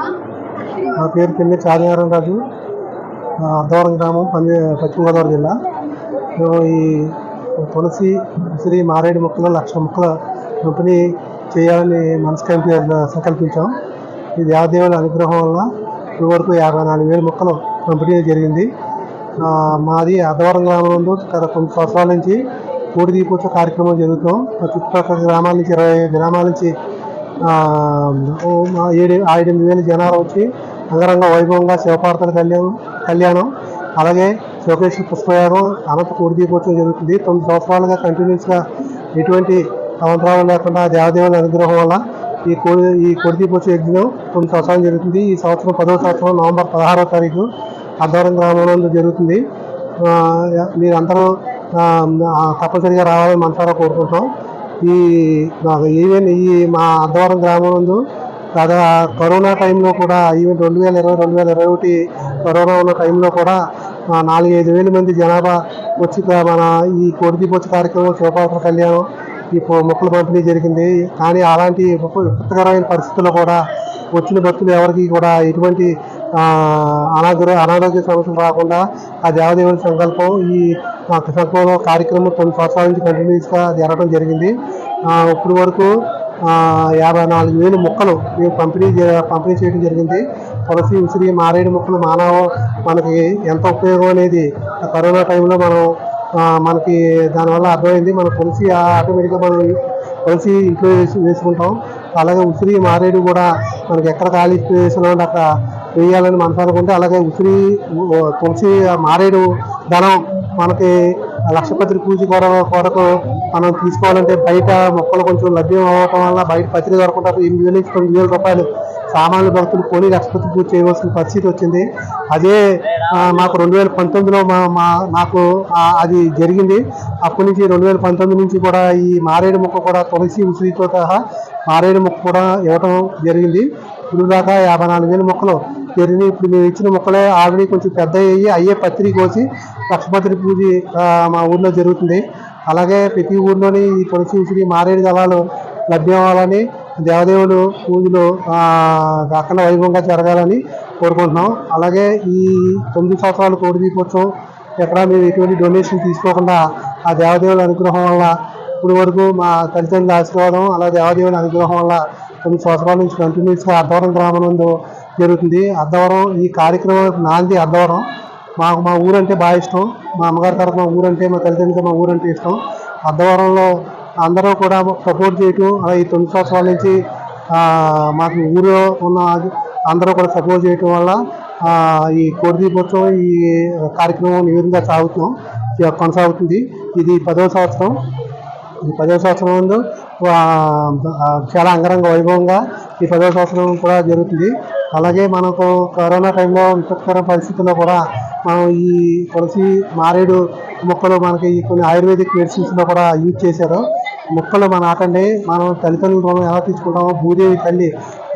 నా పేరు పిల్లి చారినారాయణ రాజు. అర్ధవరం గ్రామం పంజ పశ్చిమ గోదావరి జిల్లా. మేము ఈ తులసి ఉసిరి మారేడు మొక్కలు లక్ష మొక్కల పంపిణీ చేయాలని మనసు సంకల్పించాం. ఈ దేవదేవుల అనుగ్రహం వల్ల ఇప్పటివరకు యాభై నాలుగు వేల మొక్కలు పంపిణీ జరిగింది. మాది అర్ధవరం గ్రామం నుండి కొన్ని సంవత్సరాల నుంచి కోడి దీపోత్సవ కార్యక్రమం జరుగుతాం చుట్టుపక్కల గ్రామాల నుంచి ఇరవై గ్రామాల నుంచి ఏడు ఎనిమిది వేల జనాలు వచ్చి అంగరంగ వైభవంగా శివపార్తల కళ్యాణం కళ్యాణం అలాగే శివకేశ్వర పుష్పయాగం అనంత కోడి జరుగుతుంది. తొమ్మిది సంవత్సరాలుగా కంటిన్యూస్గా ఎటువంటి అవంతరాలు లేకుండా దేవదేవుల అనుగ్రహం వల్ల ఈ కోడి ఈ కోడి యజ్ఞం తొమ్మిది సంవత్సరాలు జరుగుతుంది. ఈ సంవత్సరం పదవ సంవత్సరం నవంబర్ పదహారవ తారీఖు అర్ధవరం గ్రామంలో జరుగుతుంది. మీరందరూ తప్పనిసరిగా రావాలని మనసారా కోరుకుంటున్నాం. ఈ మాకు ఈవెంట్ ఈ మా అద్దవరం గ్రామం నందు దాదా కరోనా టైంలో కూడా ఈవెన్ రెండు వేల ఇరవై రెండు వేల ఇరవై ఒకటి కరోనా ఉన్న టైంలో కూడా ఆ, నాలుగు ఐదు వేల మంది జనాభా వచ్చి మన ఈ కొడిదిపోచ్చు కార్యక్రమం శివపాత్ర కళ్యాణం ఈ మొక్కలు పంపిణీ జరిగింది. కానీ అలాంటి విపత్కరమైన పరిస్థితుల్లో కూడా వచ్చిన భక్తులు ఎవరికి కూడా ఎటువంటి అనాగ్ర అనారోగ్య సమస్యలు రాకుండా ఆ దేవదేవుని సంకల్పం ఈ ఆ, సంకల్పంలో కార్యక్రమం కొన్ని సంవత్సరాల నుంచి కంటిన్యూస్గా జరగడం జరిగింది. ఆ, ఇప్పటి వరకు యాభై నాలుగు వేలు మొక్కలు మేము పంపిణీ పంపిణీ చేయడం జరిగింది. తులసి ఉసిరి మారేడు మొక్కలు మానవ మనకి ఎంత ఉపయోగం అనేది కరోనా టైంలో మనం మనకి దానివల్ల అర్థమైంది. మన తులసి ఆటోమేటిక్గా మనం తులసి ఇంట్లో వేసి వేసుకుంటాం. అలాగే ఉసిరి మారేడు కూడా మనకి ఎక్కడ ఖాళీ ప్లేస్లో ఉంటే అక్కడ వేయాలని మనసు అనుకుంటే అలాగే ఉసిరి తులసి మారేడు ధనం మనకి లక్షపత్రి పూజ కొర కొరకు మనం తీసుకోవాలంటే బయట మొక్కలు కొంచెం లభ్యం అవ్వటం వల్ల బయట పత్రిక దొరకకుండా ఎనిమిది వేలు నుంచి తొమ్మిది వేల రూపాయలు సామాన్య భక్తులు కొని లక్షపతి పూజ చేయవలసిన పరిస్థితి వచ్చింది. అదే మాకు రెండు వేల పంతొమ్మిదిలో మా మా నాకు అది జరిగింది. అప్పటి నుంచి రెండు వేల పంతొమ్మిది నుంచి కూడా ఈ మారేడు మొక్క కూడా తులసి ఉసిరితో సహా మారేడు మొక్క కూడా ఇవ్వటం జరిగింది. ఇప్పుడు దాకా యాభై నాలుగు వేల మొక్కలు. జరిగినాయి ఇప్పుడు మేము ఇచ్చిన మొక్కలే ఆల్రెడీ కొంచెం పెద్ద అయ్యి అయ్యే పత్రి కోసి లక్షపత్రి పూజ మా ఊర్లో జరుగుతుంది. అలాగే ప్రతి ఊర్లోని ఈ తులసి ఉసిరి మారేడు దళాలు లభ్యం అవ్వాలని దేవదేవులు పూజలు అఖండ వైభవంగా జరగాలని కోరుకుంటున్నాం. అలాగే ఈ తొమ్మిది సంవత్సరాలు కోడి దీపోత్సవం ఎక్కడ మేము ఎటువంటి డొనేషన్ తీసుకోకుండా ఆ దేవదేవుల అనుగ్రహం వల్ల ఇప్పుడు వరకు మా తల్లిదండ్రుల ఆశీర్వాదం అలా దేవదేవుల అనుగ్రహం వల్ల తొమ్మిది సంవత్సరాల నుంచి కంటిన్యూస్గా అద్దవరం గ్రామం నందు జరుగుతుంది. అద్దవరం ఈ కార్యక్రమం నాంది అద్దవరం మాకు మా ఊరంటే బాగా ఇష్టం. మా అమ్మగారి తరఫున ఊరంటే మా తల్లిదండ్రులు మా ఊరంటే ఇష్టం. అద్దవరంలో అందరూ కూడా సపోర్ట్ చేయటం అలా ఈ తొమ్మిది సంవత్సరాల నుంచి మాకు ఊరిలో ఉన్న అందరూ కూడా సపోర్ట్ చేయటం వల్ల ఈ కోడిదీపోత్సవం ఈ కార్యక్రమం ఈ విధంగా సాగుతున్నాం కొనసాగుతుంది. ఇది పదవ సంవత్సరం. ఈ పదవ సంవత్సరం ముందు చాలా అంగరంగ వైభవంగా ఈ పదవ సంవత్సరం కూడా జరుగుతుంది. అలాగే మనకు కరోనా టైంలో విపత్కర పరిస్థితుల్లో కూడా మనం ఈ తులసి మారేడు మొక్కలు మనకి కొన్ని ఆయుర్వేదిక్ మెడిసిన్స్లో కూడా యూజ్ చేశారు. మొక్కలు మన నాటండి మనం తల్లిదండ్రుల రుణం ఎలా తీసుకుంటామో భూదేవి తల్లి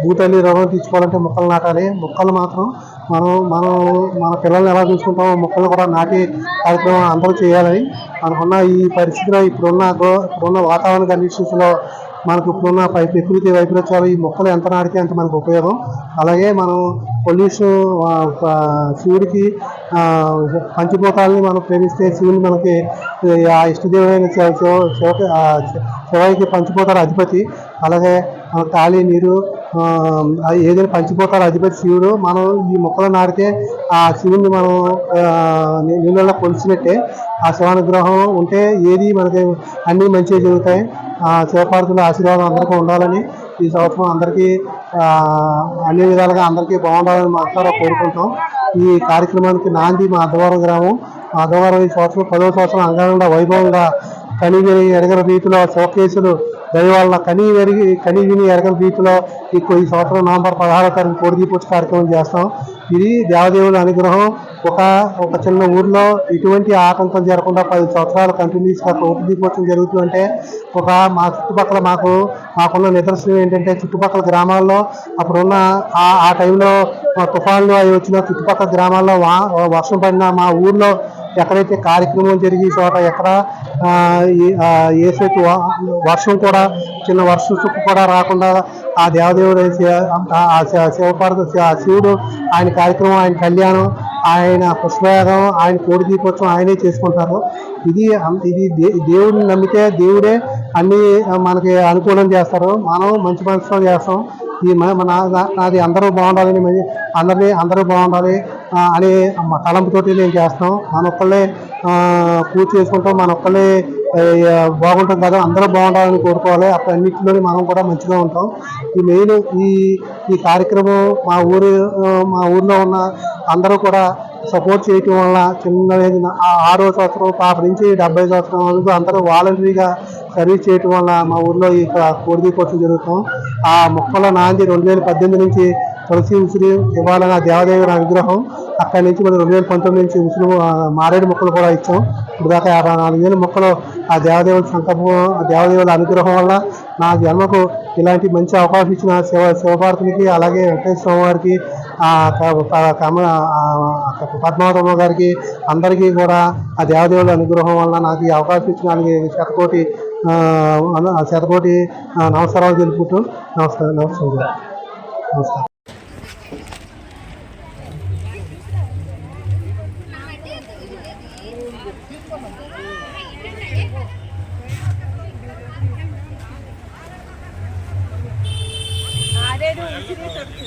భూతల్లి రుణం తీసుకోవాలంటే మొక్కలు నాటాలి. మొక్కలు మాత్రం మనం మనం మన పిల్లల్ని ఎలా చూసుకుంటామో మొక్కలు కూడా నాటి కార్యక్రమం అందరూ చేయాలని మనకున్న ఈ పరిస్థితిలో ఇప్పుడున్న గో ఇప్పుడున్న వాతావరణ కండిషన్స్లో మనకు ఇప్పుడున్న పై ప్రకృతి వైపరీత్యాలు ఈ మొక్కలు ఎంత నాటితే అంత మనకు ఉపయోగం. అలాగే మనం పొల్యూషన్ శివుడికి ఆ, మనం ప్రేమిస్తే శివుని మనకి ఆ ఇష్టదేవుడైన శివ శివ- శివకి పంచిపోతారు అధిపతి. అలాగే మన గాలి నీరు ఏదైనా పంచిపోతారు అధిపతి శివుడు మనం ఈ మొక్కలు నాటితే ఆ శివుని మనం నీళ్ళలో కొలిచినట్టే ఆ శివానుగ్రహం ఉంటే ఏది మనకి అన్నీ మంచిగా జరుగుతాయి. ఆ ఆశీర్వాదం అందరికీ ఉండాలని ఈ సంవత్సరం అందరికీ అన్ని విధాలుగా అందరికీ బాగుండాలని మాట్లాడ కోరుకుంటాం. ఈ కార్యక్రమానికి నాంది మా అద్దవరం గ్రామం. మా అద్దవరం ఈ సంవత్సరం పదవ సంవత్సరం అంగరంగ వైభవంగా కని విని రీతిలో షోకేసులు దయవల్ల కనీ వెరిగి కనీ విని ఎరగని రీతిలో ఈ ఈ సంవత్సరం నవంబర్ పదహారో తారీఖు కోడి దీపోత్సవ కార్యక్రమం చేస్తాం. ఇది దేవదేవుల అనుగ్రహం. ఒక ఒక చిన్న ఊర్లో ఎటువంటి ఆటంకం జరగకుండా పది సంవత్సరాలు కంటిన్యూస్గా కోటి దీపోత్సవం జరుగుతుందంటే ఒక మా చుట్టుపక్కల మాకు మాకున్న నిదర్శనం ఏంటంటే చుట్టుపక్కల గ్రామాల్లో అప్పుడున్న ఆ ఆ టైంలో మా తుఫాన్లు అవి వచ్చిన చుట్టుపక్కల గ్రామాల్లో వర్షం పడిన మా ఊర్లో ఎక్కడైతే కార్యక్రమం జరిగే చోట ఎక్కడ ఆ, ఏసైతే వ- వర్షం కూడా చిన్న వర్షం చుక్క కూడా రాకుండా ఆ దేవదేవుడు శివపార్వ ఆ- శివుడు ఆయన కార్యక్రమం ఆయన కళ్యాణం ఆయన పుష్పయాగం ఆయన కోడి దీపోత్సవం ఆయనే చేసుకుంటారు. ఇది ఇది దే- దేవుడిని నమ్మితే దేవుడే అన్ని మనకి అనుకూలం చేస్తారు. మనం మంచి మనసుతో చేస్తాం. ఈ మన నా- నాది అందరూ బాగుండాలని అందరినీ అందరూ బాగుండాలి అనే తలంపుతోటి నేను చేస్తాం మన ఒక్కళ్ళే పూర్తి చేసుకుంటాం. మన ఒక్కళ్ళే బాగుంటాం కదా అందరూ బాగుండాలని కోరుకోవాలి. అప్పుడు అన్నింటిలోని మనం కూడా మంచిగా ఉంటాం. ఈ మెయిన్ ఈ ఈ కార్యక్రమం మా ఊరు మా ఊర్లో ఉన్న అందరూ కూడా సపోర్ట్ చేయటం వల్ల చిన్న ఆరో సంవత్సరం పాప నుంచి డెబ్బై సంవత్సరం వరకు అందరూ వాలంటరీగా సర్వీస్ చేయటం వల్ల మా ఊర్లో ఇక్కడ కోడిది కోసం జరుగుతాం. ఆ మొక్కల నాంది రెండు వేల పద్దెనిమిది నుంచి తులసి ఉసిరి ఇవాళ దేవదేవుల అనుగ్రహం. అక్కడి నుంచి మనం రెండు వేల పంతొమ్మిది నుంచి ఉసిరి మారేడు మొక్కలు కూడా ఇచ్చాం. ఇప్పుడు దాకా యాభై నాలుగు వేల మొక్కలు ఆ దేవదేవుల సంకల్పం ఆ దేవదేవుల అనుగ్రహం వల్ల నా జన్మకు ఇలాంటి మంచి అవకాశం ఇచ్చిన శివ శివభారతునికి అలాగే వెంకటేశ్వర స్వామి వారికి పద్మావతమ్మ గారికి అందరికీ కూడా ఆ దేవదేవుల అనుగ్రహం వల్ల నాకు ఈ అవకాశం ఇచ్చిన శతకోటి ఆ, శతకోటి నమస్కారాలు తెలుపుతూ నమస్కారం నమస్కారం. నమస్కారం. ఆరేడు ఉసిరి తొట్టు